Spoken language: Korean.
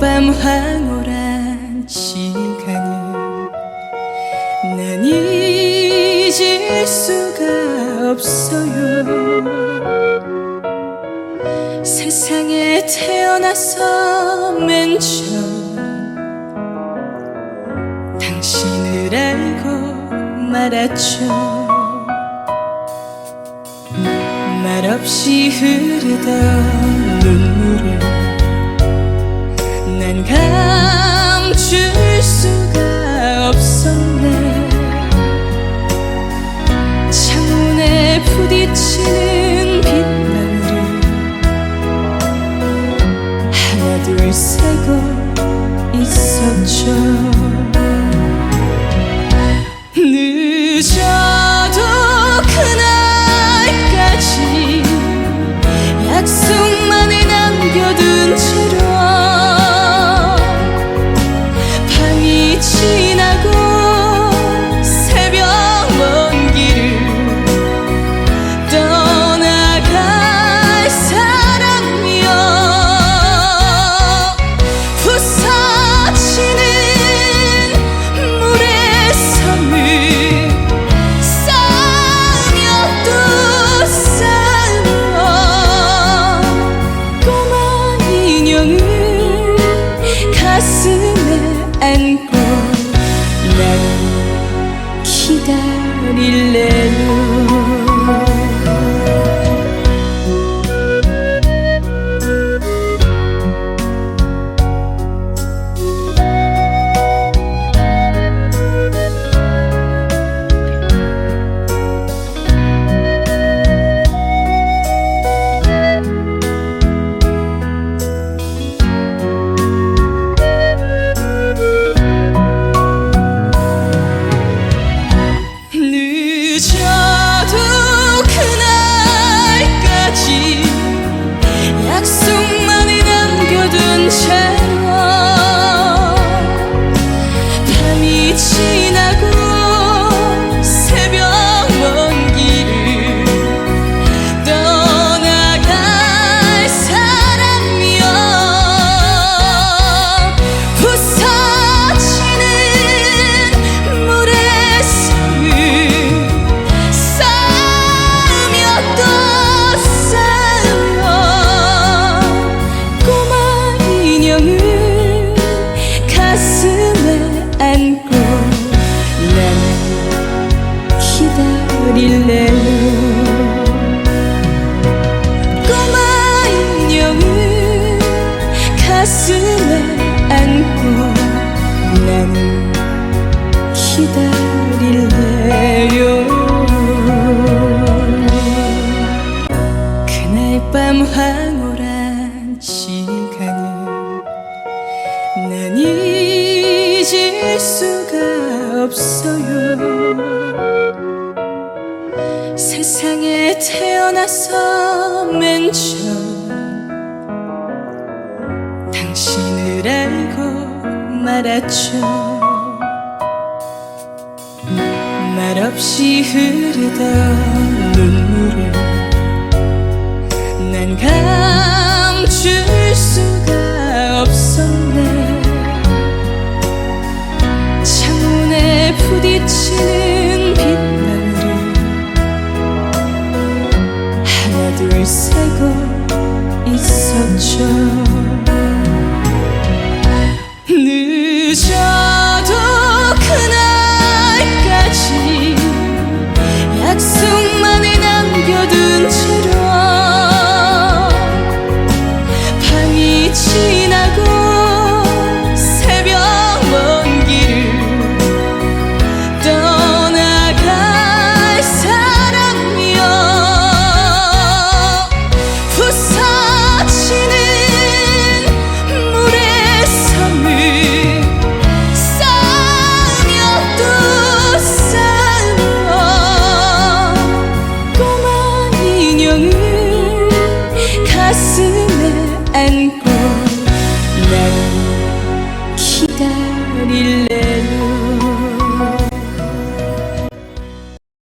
밤 황홀한 시간을 난 잊을 수가 없어요. 세상에 태어나서 맨 처음 당신을 알고 말았죠. 말없이 흐르던 눈물을 창 lên. show. 황홀한 시간을 난 잊을 수가 없어요. 세상에 태어나서 맨 처음 당신을 알고 말았죠. 말없이 흐르던 눈물을 난 감출 수가 없었네. 창문에 부딪히는 빗방울을 하나 둘 세고